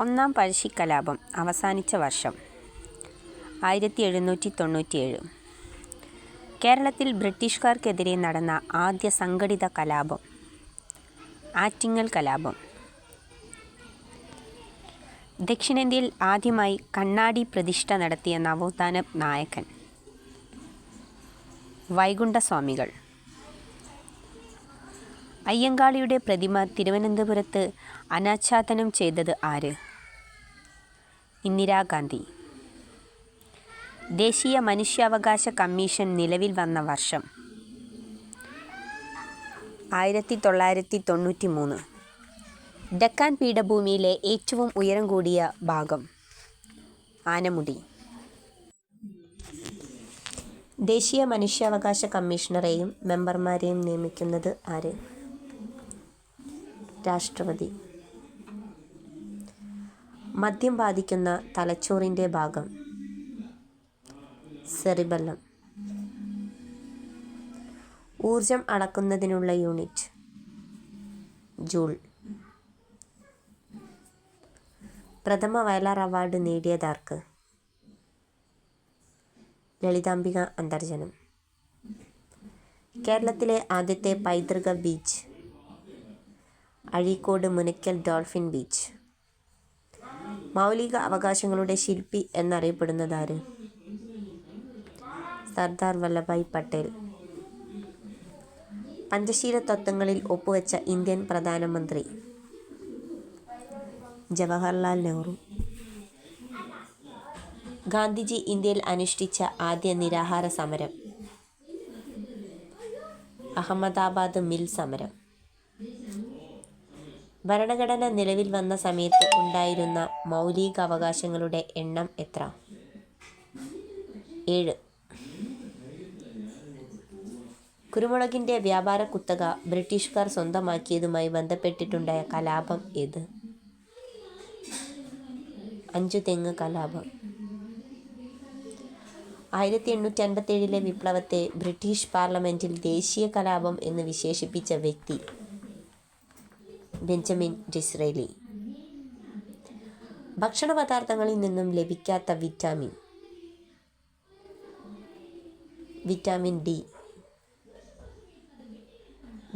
ഒന്നാം പഴശ്ശിക്കലാപം അവസാനിച്ച വർഷം. ആയിരത്തി എഴുന്നൂറ്റി തൊണ്ണൂറ്റിയേഴ് കേരളത്തിൽ ബ്രിട്ടീഷുകാർക്കെതിരെ നടന്ന ആദ്യ സംഘടിത കലാപം. ആറ്റിങ്ങൽ കലാപം. ദക്ഷിണേന്ത്യയിൽ ആദ്യമായി കണ്ണാടി പ്രതിഷ്ഠ നടത്തിയ നവോത്ഥാന നായകൻ വൈകുണ്ഠസ്വാമികൾ. അയ്യങ്കാളിയുടെ പ്രതിമ തിരുവനന്തപുരത്ത് അനാച്ഛാദനം ചെയ്തത് ആര്? ഇന്ദിരാഗാന്ധി ദേശീയ മനുഷ്യാവകാശ കമ്മീഷൻ നിലവിൽ വന്ന വർഷം ആയിരത്തി തൊള്ളായിരത്തി തൊണ്ണൂറ്റി മൂന്ന് ഡക്കാൻ പീഠഭൂമിയിലെ ഏറ്റവും ഉയരം കൂടിയ ഭാഗം ആനമുടി. ദേശീയ മനുഷ്യാവകാശ കമ്മീഷണറെയും മെമ്പർമാരെയും നിയമിക്കുന്നത് ആര്? രാഷ്ട്രപതി. മദ്യം ബാധിക്കുന്ന തലച്ചോറിന്റെ ഭാഗം. സെറിബല്ലം. ഊർജം അളക്കുന്നതിനുള്ള യൂണിറ്റ്. ജൂൾ. പ്രഥമ വയലാർ അവാർഡ് നേടിയതാർക്ക്? ലളിതാംബിക അന്തർജനം. കേരളത്തിലെ ആദ്യത്തെ പൈതൃക beach Azhikode Munakkal dolphin beach. മൗലിക അവകാശങ്ങളുടെ ശില്പി എന്നറിയപ്പെടുന്നത് ആര്? സർദാർ വല്ലഭായ് പട്ടേൽ. പഞ്ചശീല തത്വങ്ങളിൽ ഒപ്പുവെച്ച ഇന്ത്യൻ പ്രധാനമന്ത്രി ജവഹർലാൽ നെഹ്റു. ഗാന്ധിജി ഇന്ത്യയിൽ അനുഷ്ഠിച്ച ആദ്യ നിരാഹാര സമരം. അഹമ്മദാബാദ് മിൽ സമരം. ഭരണഘടന നിലവിൽ വന്ന സമയത്ത് ഉണ്ടായിരുന്ന മൗലിക അവകാശങ്ങളുടെ എണ്ണം എത്ര? ഏഴ്. കുരുമുളകിന്റെ വ്യാപാര കുത്തക ബ്രിട്ടീഷുകാർ സ്വന്തമാക്കിയതുമായി ബന്ധപ്പെട്ടിട്ടുണ്ടായ കലാപം ഏത്? അഞ്ചു തെങ്ങ് കലാപം. ആയിരത്തി എണ്ണൂറ്റി അൻപത്തേഴിലെ വിപ്ലവത്തെ ബ്രിട്ടീഷ് പാർലമെന്റിൽ ദേശീയ കലാപം എന്ന് വിശേഷിപ്പിച്ച വ്യക്തി ബെഞ്ചമിൻ ഡിസ്രേലി. ഭക്ഷണപദാർത്ഥങ്ങളിൽ നിന്നും ലഭിക്കാത്ത വിറ്റാമിൻ. Vitamin D.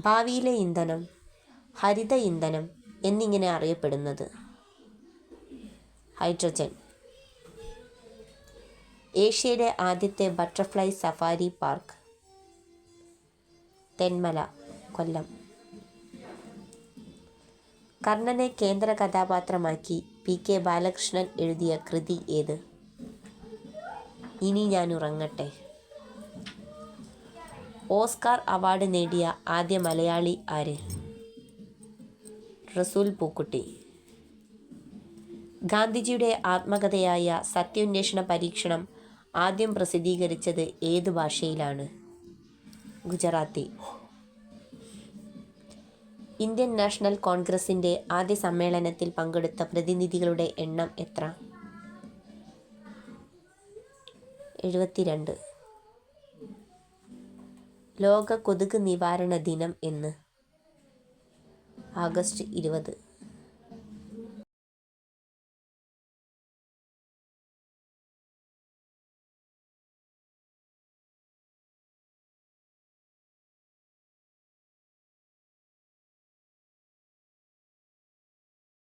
ഭാവിയിലെ ഇന്ധനം ഹരിത ഇന്ധനം എന്നിങ്ങനെ അറിയപ്പെടുന്നത്. ഹൈഡ്രജൻ. ഏഷ്യയിലെ ആദ്യത്തെ butterfly safari park. Thenmala Kollam. കർണനെ കേന്ദ്ര കഥാപാത്രമാക്കി പി കെ ബാലകൃഷ്ണൻ എഴുതിയ കൃതി ഏത്? ഇനി ഞാൻ ഉറങ്ങട്ടെ. ഓസ്കാർ അവാർഡ് നേടിയ ആദ്യ മലയാളി ആര്? റസൂൽ പൂക്കുട്ടി. ഗാന്ധിജിയുടെ ആത്മകഥയായ സത്യാന്വേഷണ പരീക്ഷണം ആദ്യം പ്രസിദ്ധീകരിച്ചത് ഏത് ഭാഷയിലാണ്? ഗുജറാത്തി. ഇന്ത്യൻ നാഷണൽ കോൺഗ്രസിന്റെ ആദ്യ സമ്മേളനത്തിൽ പങ്കെടുത്ത പ്രതിനിധികളുടെ എണ്ണം എത്ര? എഴുപത്തിരണ്ട്. ലോക കൊതുക് നിവാരണ ദിനം എന്ന്. ആഗസ്റ്റ് ഇരുപത്.